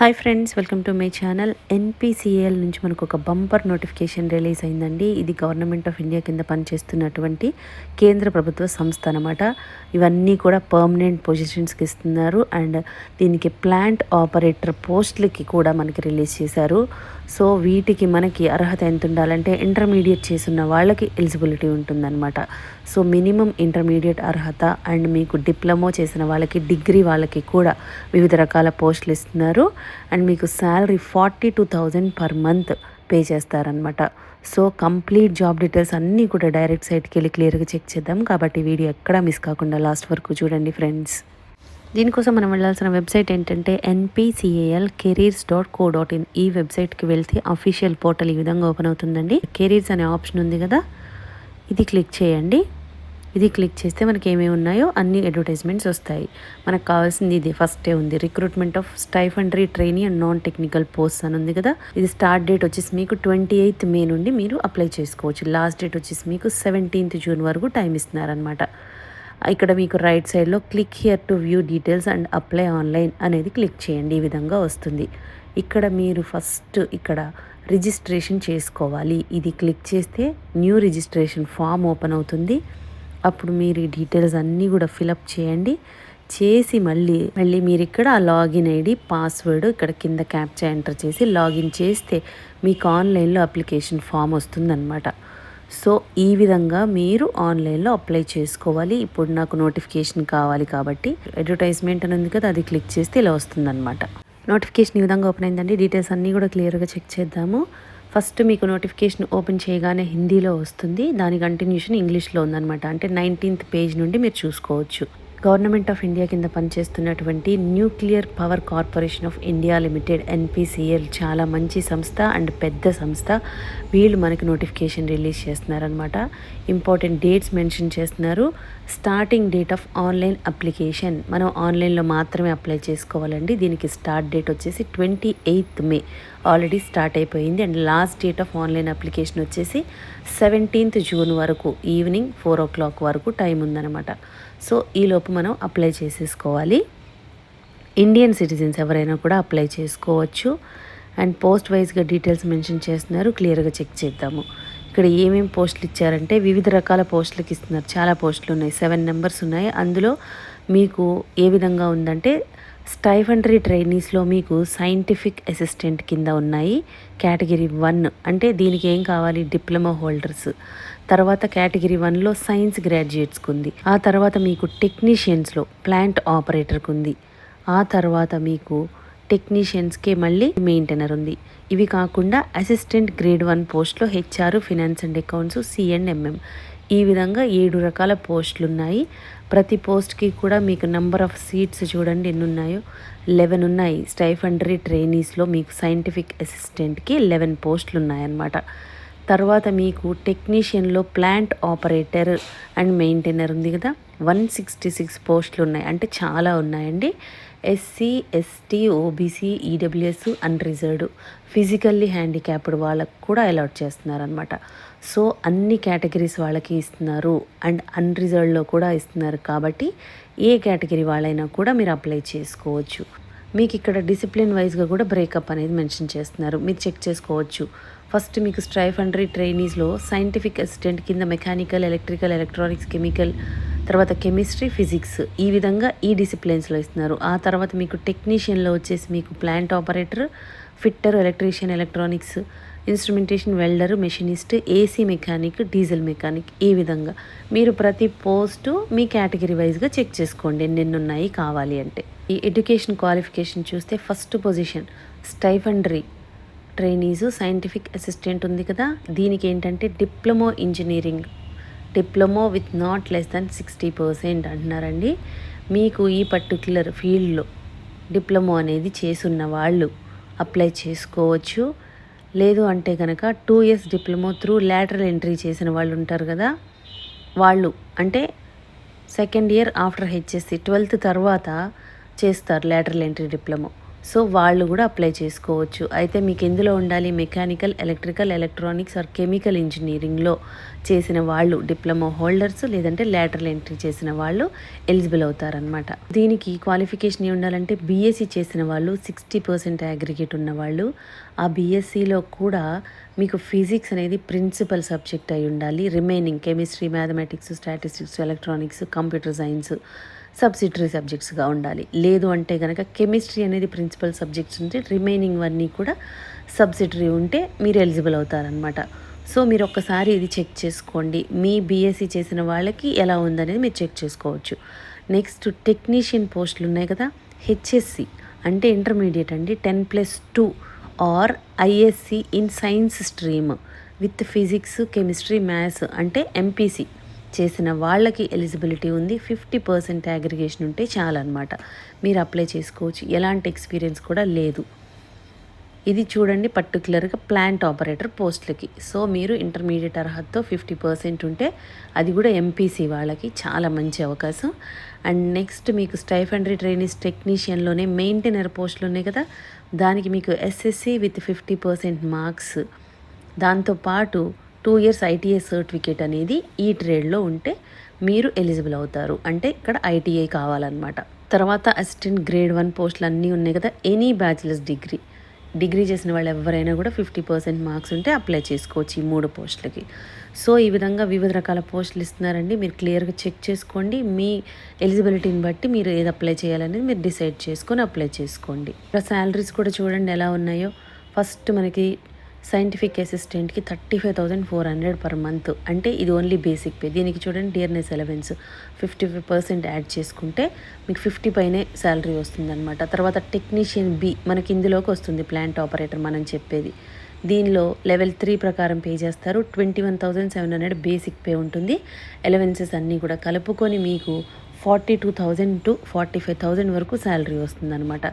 Hi friends welcome to my channel. NPCIL నుంచి మనకు ఒక బంపర్ నోటిఫికేషన్ రిలీజ్ అయిందండి. ఇది గవర్నమెంట్ ఆఫ్ ఇండియా కింద పనిచేస్తున్నటువంటి కేంద్ర ప్రభుత్వ సంస్థ అనమాట ఇవన్నీ కూడా పర్మనెంట్ పొజిషన్స్కి ఇస్తున్నారు. అండ్ దీనికి ప్లాంట్ ఆపరేటర్ పోస్టులకి కూడా మనకి రిలీజ్ చేశారు. సో వీటికి మనకి అర్హత ఎంత ఉండాలంటే ఇంటర్మీడియట్ చేసిన వాళ్ళకి ఎలిజిబిలిటీ ఉంటుందన్నమాట. సో మినిమం ఇంటర్మీడియట్ అర్హత అండ్ మీకు డిప్లొమా చేసిన వాళ్ళకి డిగ్రీ వాళ్ళకి కూడా వివిధ రకాల పోస్టులు ఇస్తున్నారు. అండ్ మీకు salary forty two thousand per month pay చేస్తారనమాట సో కంప్లీట్ జాబ్ డీటెయిల్స్ అన్నీ కూడా డైరెక్ట్ సైట్కి వెళ్ళి క్లియర్గా చెక్ చేద్దాం. కాబట్టి వీడియో ఎక్కడా మిస్ కాకుండా లాస్ట్ వరకు చూడండి ఫ్రెండ్స్. దీనికోసం మనం వెళ్ళాల్సిన వెబ్సైట్ ఏంటంటే NPCIL careers dot co dot in ఈ వెబ్సైట్కి వెళ్తే అఫీషియల్ పోర్టల్ ఈ విధంగా ఓపెన్ అవుతుందండి. కెరీర్స్ అనే ఆప్షన్ ఉంది కదా? ఇది క్లిక్ చేయండి. ఇది క్లిక్ చేస్తే మనకి ఏమేమి ఉన్నాయో అన్ని అడ్వర్టైజ్మెంట్స్ వస్తాయి. మనకు కావాల్సింది ఇది. ఫస్టే ఉంది. Recruitment of stipendiary trainee and non technical post అని ఉంది కదా? ఇది స్టార్ట్ డేట్ వచ్చేసి మీకు ట్వంటీ ఎయిత్ మే నుండి మీరు అప్లై చేసుకోవచ్చు. లాస్ట్ డేట్ వచ్చేసి మీకు సెవెంటీన్త్ జూన్ వరకు టైం ఇస్తున్నారనమాట ఇక్కడ మీకు రైట్ సైడ్లో click here to view details and apply online అనేది క్లిక్ చేయండి. ఈ విధంగా వస్తుంది. ఇక్కడ మీరు ఫస్ట్ ఇక్కడ రిజిస్ట్రేషన్ చేసుకోవాలి. ఇది క్లిక్ చేస్తే న్యూ రిజిస్ట్రేషన్ ఫామ్ ఓపెన్ అవుతుంది. అప్పుడు మీరు ఈ డీటెయిల్స్ అన్నీ కూడా ఫిలప్ చేయండి. చేసి మళ్ళీ మళ్ళీ మీరు ఇక్కడ లాగిన్ ఐడి పాస్వర్డ్ ఇక్కడ కింద క్యాప్చా ఎంటర్ చేసి లాగిన్ చేస్తే మీకు ఆన్లైన్లో అప్లికేషన్ ఫామ్ వస్తుందన్నమాట. సో ఈ విధంగా మీరు ఆన్లైన్లో అప్లై చేసుకోవాలి. ఇప్పుడు నాకు నోటిఫికేషన్ కావాలి కాబట్టి అడ్వర్టైజ్మెంట్ అని ఉంది కదా అది క్లిక్ చేస్తే ఇలా వస్తుందన్నమాట. నోటిఫికేషన్ ఈ విధంగా ఓపెన్ అయిందండి. డీటెయిల్స్ అన్నీ కూడా క్లియర్గా చెక్ చేద్దాము. ఫస్ట్ మీకు నోటిఫికేషన్ ఓపెన్ చేయగానే హిందీలో వస్తుంది. దాని కంటిన్యూషన్ ఇంగ్లీష్లో ఉందన్నమాట. అంటే నైన్టీన్త్ పేజ్ నుండి మీరు చూసుకోవచ్చు. గవర్నమెంట్ ఆఫ్ ఇండియా కింద పనిచేస్తున్నటువంటి nuclear power corporation of India limited NPCIL చాలా మంచి సంస్థ అండ్ పెద్ద సంస్థ. వీళ్ళు మనకి నోటిఫికేషన్ రిలీజ్ చేస్తున్నారనమాట ఇంపార్టెంట్ డేట్స్ మెన్షన్ చేస్తున్నారు. Starting date of online application. మనం ఆన్లైన్లో మాత్రమే అప్లై చేసుకోవాలండి. దీనికి స్టార్ట్ డేట్ వచ్చేసి twenty eighth May. Already start అయిపోయింది. And last date of online application వచ్చేసి సెవెంటీన్త్ జూన్ వరకు ఈవినింగ్ ఫోర్ ఓ క్లాక్ వరకు టైం ఉందన్నమాట. సో ఈలోపు మనం అప్లై చేసేసుకోవాలి. ఇండియన్ సిటిజన్స్ ఎవరైనా కూడా అప్లై చేసుకోవచ్చు. అండ్ పోస్ట్ వైజ్గా డీటెయిల్స్ మెన్షన్ చేస్తున్నారు. క్లియర్గా చెక్ చేద్దాము. ఇక్కడ ఏమేమి పోస్టులు ఇచ్చారంటే వివిధ రకాల పోస్టులకు ఇస్తున్నారు చాలా పోస్టులు ఉన్నాయి. సెవెన్ నెంబర్స్ ఉన్నాయి. అందులో మీకు ఏ విధంగా ఉందంటే స్టైఫండరీ ట్రైనీస్లో మీకు సైంటిఫిక్ అసిస్టెంట్ కింద ఉన్నాయి. కేటగిరీ వన్ అంటే దీనికి ఏం కావాలి? Diploma holders. తర్వాత కేటగిరీ వన్లో సైన్స్ గ్రాడ్యుయేట్స్కి ఉంది. ఆ తర్వాత మీకు టెక్నీషియన్స్లో ప్లాంట్ ఆపరేటర్కి ఉంది. ఆ తర్వాత మీకు టెక్నీషియన్స్కే మళ్ళీ మెయింటైనర్ ఉంది. ఇవి కాకుండా అసిస్టెంట్ గ్రేడ్ వన్ పోస్ట్లో HR finance and accounts C MM ఈ విధంగా ఏడు రకాల పోస్టులు ఉన్నాయి. ప్రతి పోస్ట్కి కూడా మీకు నెంబర్ ఆఫ్ సీట్స్ చూడండి ఎన్ని ఉన్నాయో లెవెన్ ఉన్నాయి. స్టైఫండరీ ట్రైనీస్లో మీకు సైంటిఫిక్ అసిస్టెంట్కి లెవెన్ పోస్టులు ఉన్నాయన్నమాట తర్వాత మీకు టెక్నీషియన్లో ప్లాంట్ ఆపరేటర్ అండ్ మెయింటైనర్ ఉంది కదా. వన్ సిక్స్టీ సిక్స్ పోస్టులు ఉన్నాయి. అంటే చాలా ఉన్నాయండి. SC ST OBC EWS unreserved physically handicapped వాళ్ళకు కూడా అలాట్ చేస్తున్నారనమాట సో అన్ని కేటగిరీస్ వాళ్ళకి ఇస్తున్నారు. అండ్ అన్రిజర్వ్డ్లో కూడా ఇస్తున్నారు కాబట్టి ఏ కేటగిరీ వాళ్ళైనా కూడా మీరు అప్లై చేసుకోవచ్చు. మీకు ఇక్కడ డిసిప్లిన్ వైజ్గా కూడా బ్రేకప్ అనేది మెన్షన్ చేస్తున్నారు. మీరు చెక్ చేసుకోవచ్చు. ఫస్ట్ మీకు స్ట్రైఫ్ అండ్రీ ట్రైనీస్లో సైంటిఫిక్ అసిస్టెంట్ కింద మెకానికల్ ఎలక్ట్రికల్ ఎలక్ట్రానిక్స్ కెమికల్ తర్వాత కెమిస్ట్రీ ఫిజిక్స్ ఈ విధంగా ఈ డిసిప్లిన్స్లో ఇస్తున్నారు. ఆ తర్వాత మీకు టెక్నీషియన్లో వచ్చేసి మీకు plant operator fitter electrician electronics instrumentation welder machinist AC mechanic diesel mechanic ఈ విధంగా. మీరు ప్రతి పోస్టు మీ కేటగిరీ వైజ్గా చెక్ చేసుకోండి. ఎన్నెన్ని ఉన్నాయి కావాలి అంటే. ఈ ఎడ్యుకేషన్ క్వాలిఫికేషన్ చూస్తే first position stipendiary trainees. Scientific assistant ఉంది కదా. దీనికి ఏంటంటే diploma engineering diploma with not less than sixty percent అంటున్నారండి. మీకు ఈ పర్టిక్యులర్ ఫీల్డ్లో డిప్లొమో అనేది చేసున్న వాళ్ళు అప్లై చేసుకోవచ్చు. లేదు అంటే కనుక two years diploma through lateral entry చేసిన వాళ్ళు ఉంటారు కదా వాళ్ళు అంటే second year after HSC twelfth తర్వాత చేస్తారు లాటరల్ ఎంట్రీ డిప్లొమో. సో వాళ్ళు కూడా అప్లై చేసుకోవచ్చు. అయితే మీకు ఎందులో ఉండాలి? Mechanical electrical electronics or chemical ఇంజనీరింగ్లో చేసిన వాళ్ళు డిప్లొమా హోల్డర్స్ లేదంటే లేటరల్ ఎంట్రీ చేసిన వాళ్ళు ఎలిజిబుల్ అవుతారనమాట దీనికి క్వాలిఫికేషన్ ఏ ఉండాలంటే బీఎస్సీ చేసిన వాళ్ళు సిక్స్టీ పర్సెంట్ అగ్రిగేట్ ఉన్నవాళ్ళు ఆ బీఎస్సీలో కూడా మీకు ఫిజిక్స్ అనేది ప్రిన్సిపల్ సబ్జెక్ట్ అయి ఉండాలి. Remaining chemistry mathematics statistics electronics computer science subsidiary సబ్జెక్ట్స్గా ఉండాలి. లేదు అంటే కనుక కెమిస్ట్రీ అనేది ప్రిన్సిపల్ సబ్జెక్ట్స్ ఉంటే రిమైనింగ్ అన్నీ కూడా సబ్సిడరీ ఉంటే మీరు ఎలిజిబుల్ అవుతారనమాట సో మీరు ఒక్కసారి ఇది చెక్ చేసుకోండి. మీ బీఎస్సీ చేసిన వాళ్ళకి ఎలా ఉందనేది మీరు చెక్ చేసుకోవచ్చు. నెక్స్ట్ టెక్నీషియన్ పోస్టులు ఉన్నాయి కదా హెచ్ఎస్సి అంటే ఇంటర్మీడియట్ అండి. Ten plus two or ISC in science stream with physics chemistry maths అంటే ఎంపీసీ చేసిన వాళ్ళకి ఎలిజిబిలిటీ ఉంది. ఫిఫ్టీ పర్సెంట్ అగ్రిగేషన్ ఉంటే చాలన్నమాట. మీరు అప్లై చేసుకోవచ్చు. ఎలాంటి ఎక్స్పీరియన్స్ కూడా లేదు. ఇది చూడండి పర్టికులర్గా ప్లాంట్ ఆపరేటర్ పోస్టులకి సో మీరు ఇంటర్మీడియట్ అర్హతతో ఫిఫ్టీ పర్సెంట్ ఉంటే అది కూడా ఎంపీసీ వాళ్ళకి చాలా మంచి అవకాశం. అండ్ నెక్స్ట్ మీకు స్టైఫండరీ ట్రైనీస్ టెక్నీషియన్లోనే మెయింటైనర్ పోస్టులు ఉన్నాయి కదా. దానికి మీకు SSC with fifty percent marks దాంతోపాటు టూ ఇయర్స్ ఐటీఐ సర్టిఫికేట్ అనేది ఈ ట్రేడ్లో ఉంటే మీరు ఎలిజిబుల్ అవుతారు. అంటే ఇక్కడ ఐటీఐ కావాలన్నమాట. తర్వాత అసిస్టెంట్ గ్రేడ్ వన్ పోస్టులు అన్నీ ఉన్నాయి కదా ఎనీ బ్యాచిలర్స్ డిగ్రీ. డిగ్రీ చేసిన వాళ్ళు ఎవరైనా కూడా ఫిఫ్టీ పర్సెంట్ మార్క్స్ ఉంటే అప్లై చేసుకోవచ్చు ఈ మూడు పోస్టులకి. సో ఈ విధంగా వివిధ రకాల పోస్టులు ఇస్తున్నారండి. మీరు క్లియర్గా చెక్ చేసుకోండి. మీ ఎలిజిబిలిటీని బట్టి మీరు ఏది అప్లై చేయాలనేది మీరు డిసైడ్ చేసుకొని అప్లై చేసుకోండి. ఇక్కడ శాలరీస్ కూడా చూడండి ఎలా ఉన్నాయో. ఫస్ట్ మనకి scientific అసిస్టెంట్కి thirty five thousand four hundred per month అంటే ఇది ఓన్లీ బేసిక్ పే దీనికి చూడండి dearness allowance fifty five percent add చేసుకుంటే మీకు ఫిఫ్టీ పైనే శాలరీ వస్తుందన్నమాట. తర్వాత టెక్నీషియన్ బి మనకి ఇందులోకి వస్తుంది ప్లాంట్ ఆపరేటర్ మనం చెప్పేది. దీనిలో లెవెల్ త్రీ ప్రకారం పే చేస్తారు. Twenty one thousand seven hundred basic pay ఉంటుంది. ఎలవెన్సెస్ అన్నీ కూడా కలుపుకొని మీకు forty two thousand to forty five thousand వరకు శాలరీ వస్తుందన్నమాట.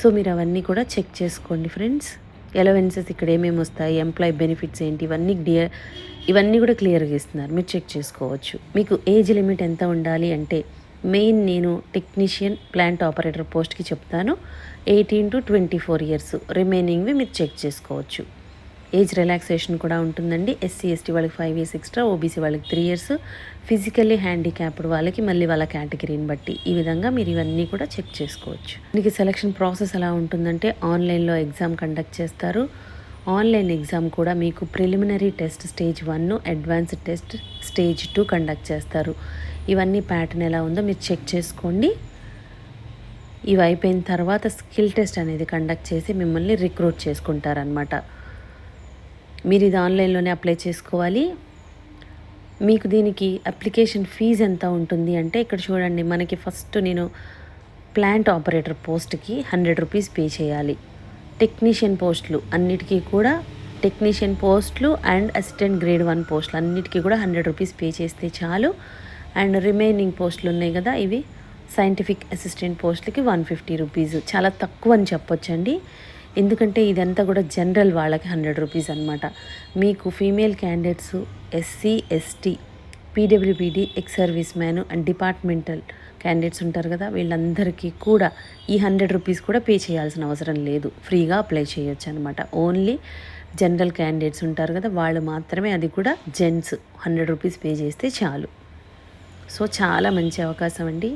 సో మీరు అవన్నీ కూడా చెక్ చేసుకోండి ఫ్రెండ్స్ ఎలవెన్సెస్ ఇక్కడ ఏమేమి వస్తాయి ఎంప్లాయీ బెనిఫిట్స్ ఏంటి ఇవన్నీ డియర్ ఇవన్నీ కూడా క్లియర్గా ఇస్తున్నారు. మీరు చెక్ చేసుకోవచ్చు. మీకు ఏజ్ లిమిట్ ఎంత ఉండాలి అంటే మెయిన్ నేను టెక్నీషియన్ ప్లాంట్ ఆపరేటర్ పోస్ట్కి చెప్తాను. Eighteen to twenty four years రిమైనింగ్వి మీరు చెక్ చేసుకోవచ్చు. ఏజ్ రిలాక్సేషన్ కూడా ఉంటుందండి. ఎస్సీ ఎస్టీ వాళ్ళకి ఫైవ్ ఇయర్స్ ఎక్స్ట్రా ఓబీసీ వాళ్ళకి త్రీ ఇయర్స్. ఫిజికల్లీ హ్యాండిక్యాప్డ్ వాళ్ళకి మళ్ళీ వాళ్ళ కేటగిరీని బట్టి ఈ విధంగా మీరు ఇవన్నీ కూడా చెక్ చేసుకోవచ్చు. దీనికి సెలక్షన్ ప్రాసెస్ ఎలా ఉంటుందంటే ఆన్లైన్లో ఎగ్జామ్ కండక్ట్ చేస్తారు. ఆన్లైన్ ఎగ్జామ్ కూడా మీకు preliminary test stage one advance test stage two conduct చేస్తారు. ఇవన్నీ ప్యాటర్న్ ఎలా ఉందో మీరు చెక్ చేసుకోండి. ఇవి అయిపోయిన తర్వాత స్కిల్ టెస్ట్ అనేది కండక్ట్ చేసి మిమ్మల్ని రిక్రూట్ చేసుకుంటారనమాట మీరు ఇది ఆన్లైన్లోనే అప్లై చేసుకోవాలి. మీకు దీనికి అప్లికేషన్ ఫీజు ఎంత ఉంటుంది అంటే ఇక్కడ చూడండి మనకి ఫస్ట్ నేను ప్లాంట్ ఆపరేటర్ పోస్ట్కి హండ్రెడ్ రూపీస్ పే చేయాలి. టెక్నీషియన్ పోస్టులు అన్నిటికీ కూడా టెక్నీషియన్ పోస్టులు అండ్ అసిస్టెంట్ గ్రేడ్ వన్ పోస్టులు అన్నిటికీ కూడా హండ్రెడ్ రూపీస్ పే చేస్తే చాలు. అండ్ రిమైనింగ్ పోస్టులు ఉన్నాయి కదా ఇవి. సైంటిఫిక్ అసిస్టెంట్ పోస్టులకి వన్ ఫిఫ్టీ రూపీస్. చాలా తక్కువ అని చెప్పొచ్చండి. ఎందుకంటే ఇదంతా కూడా జనరల్ వాళ్ళకి హండ్రెడ్ రూపీస్ అనమాట మీకు female candidates SC ST PWPD ex service man and departmental candidates ఉంటారు కదా వీళ్ళందరికీ కూడా ఈ హండ్రెడ్ రూపీస్ కూడా పే చేయాల్సిన అవసరం లేదు. ఫ్రీగా అప్లై చేయొచ్చు అనమాట ఓన్లీ జనరల్ క్యాండిడేట్స్ ఉంటారు కదా వాళ్ళు మాత్రమే అది కూడా జెంట్స్ హండ్రెడ్ రూపీస్ పే చేస్తే చాలు. సో చాలా మంచి అవకాశం అండి.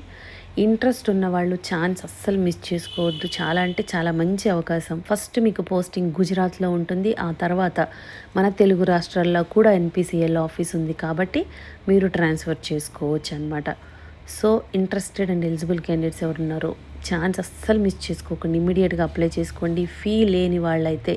ఇంట్రెస్ట్ ఉన్న వాళ్ళు ఛాన్స్ అస్సలు మిస్ చేసుకోవద్దు. చాలా అంటే చాలా మంచి అవకాశం. ఫస్ట్ మీకు పోస్టింగ్ గుజరాత్లో ఉంటుంది. ఆ తర్వాత మన తెలుగు రాష్ట్రాల్లో కూడా ఎన్పిసిఎల్ ఆఫీస్ ఉంది కాబట్టి మీరు ట్రాన్స్ఫర్ చేసుకోవచ్చు అనమాట so interested and eligible candidates ఎవరున్నారో ఛాన్స్ అస్సలు మిస్ చేసుకోకండి. ఇమీడియట్గా అప్లై చేసుకోండి. ఫీ లేని వాళ్ళైతే